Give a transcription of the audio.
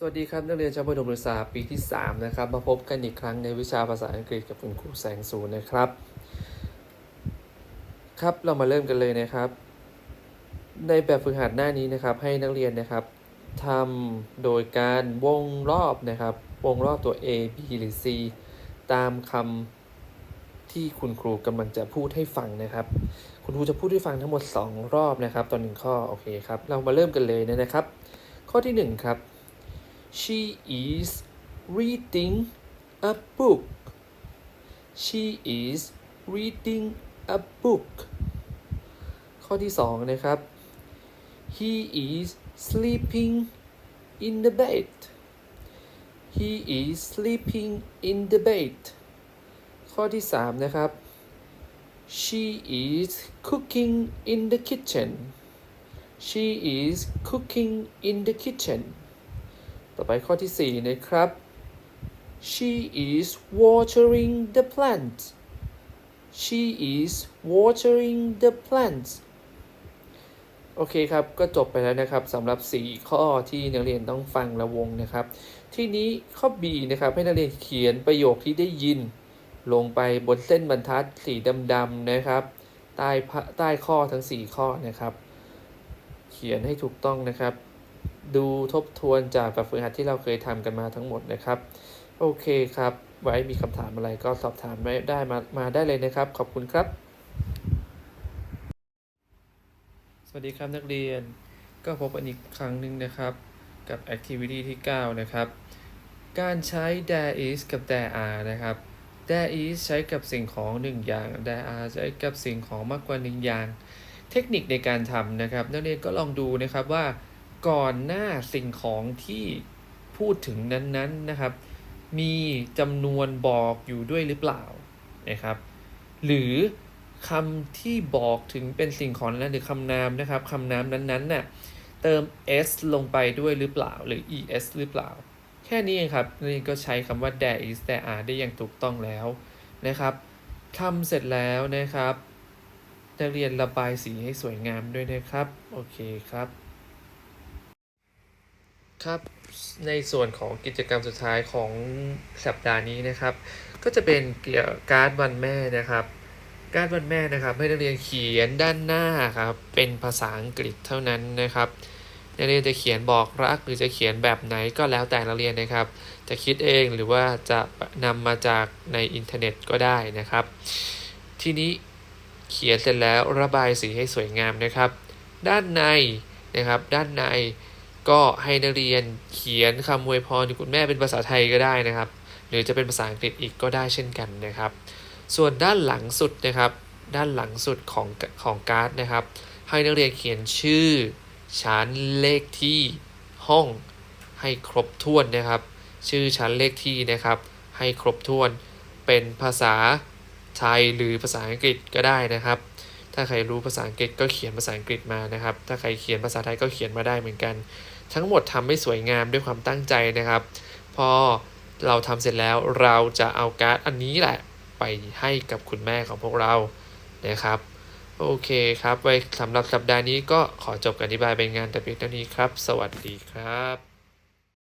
สวัสดีครับนักเรียนชั้นประถมศึกษาปีที่ 3 นะครับ มาพบกันอีกครั้งในวิชาภาษาอังกฤษกับคุณครูแสงสูนนะครับ ครับเรามาเริ่มกันเลยนะครับ ในแบบฝึกหัดหน้านี้นะครับ ให้นักเรียนนะครับทำโดยการวงรอบนะครับ วงรอบตัว A B หรือ C ตามคำที่คุณครูกำลังจะพูดให้ฟังนะครับ คุณครูจะพูดให้ฟังทั้งหมด 2 รอบนะครับต่อหนึ่งข้อโอเคครับ เรามาเริ่มกันเลยนะครับ ข้อที่ 1 ครับ She is reading a book. She is reading a book. ข้อที่สองนะครับ He is sleeping in the bed. He is sleeping in the bed. ข้อที่สามนะครับ She is cooking in the kitchen. She is cooking in the kitchen. ต่อไปข้อที่ 4 นะครับ she is watering the plants she is watering the plants โอเคครับ ก็จบไปแล้วนะครับสำหรับ 4 ข้อที่นักเรียนต้องฟังระวงนะครับ ที่นี้ข้อ B นะครับ ให้นักเรียนเขียนประโยคที่ได้ยิน ลงไปบนเส้นบรรทัดสีดำๆนะครับ ใต้ใต้ข้อทั้ง 4 ข้อนะครับ เขียนให้ถูกต้องนะครับ ดูทบทวนจากแบบฝึกหัดที่เราเคยทำกันมาทั้งหมดนะครับ โอเคครับ ไว้มีคำถามอะไรก็สอบถามไได้มามาได้เลยนะครับ ขอบคุณครับ สวัสดีครับนักเรียน ก็พบกันอีกครั้งหนึ่งนะครับ กับ activity ที่ 9 นะครับ การใช้ there is กับ there are นะครับ there is ใช้กับสิ่งของหนึ่งอย่าง there are ใช้กับสิ่งของมากกว่าหนึ่งอย่าง เทคนิคในการทำนะครับ นักเรียนก็ลองดูนะครับว่า ก่อนหน้าสิ่งของที่พูดถึงนั้นๆนะครับ มีจำนวนบอกอยู่ด้วยหรือเปล่านะครับ หรือคำที่บอกถึงเป็นสิ่งของนั้นหรือคำนามนะครับคำนามนั้นๆน่ะเติม s ลงไปด้วยหรือเปล่าหรือ es หรือเปล่า แค่นี้เองครับนี่ก็ใช้คำว่า there is there are ได้อย่างถูกต้องแล้วนะครับทำเสร็จแล้วนะครับนักเรียนระบายสีให้สวยงามด้วยนะครับ โอเคครับ ครับในส่วนของกิจกรรมสุดท้ายของสัปดาห์นี้นะครับ ก็จะเป็นเกี่ยวกับการ์ดวันแม่นะครับ การ์ดวันแม่นะครับ ให้นักเรียนเขียนด้านหน้าครับเป็นภาษาอังกฤษเท่านั้นนะครับนักเรียนจะเขียนบอกรักหรือจะเขียนแบบไหนก็แล้วแต่นักเรียนนะครับ จะคิดเองหรือว่าจะนำมาจากในอินเทอร์เน็ตก็ได้นะครับ ทีนี้เขียนเสร็จแล้วระบายสีให้สวยงามนะครับ ด้านในนะครับ ด้านใน ก็ให้นักเรียนเขียนคำอวยพรถึงคุณแม่เป็นภาษาไทยก็ได้นะครับ หรือจะเป็นภาษาอังกฤษอีกก็ได้เช่นกันนะครับ ส่วนด้านหลังสุดนะครับ ด้านหลังสุดของของการ์ดนะครับ ให้นักเรียนเขียนชื่อชั้นเลขที่ห้องให้ครบถ้วนนะครับ ชื่อชั้นเลขที่นะครับ ให้ครบถ้วนเป็นภาษาไทยหรือภาษาอังกฤษก็ได้นะครับ ถ้าใครรู้ภาษาอังกฤษก็เขียนภาษาอังกฤษมานะครับ ถ้าใครเขียนภาษาไทยก็เขียนมาได้เหมือนกัน ทั้งหมดทำให้สวยงามด้วยความตั้งใจนะครับ พอเราทำเสร็จแล้วเราจะเอาการ์ดอันนี้แหละไปให้กับคุณแม่ของพวกเรานะครับโอเคครับ ไว้สำหรับสัปดาห์นี้ก็ขอจบการอธิบายเป็นงานแต่เพียงเท่านี้ครับ สวัสดีครับ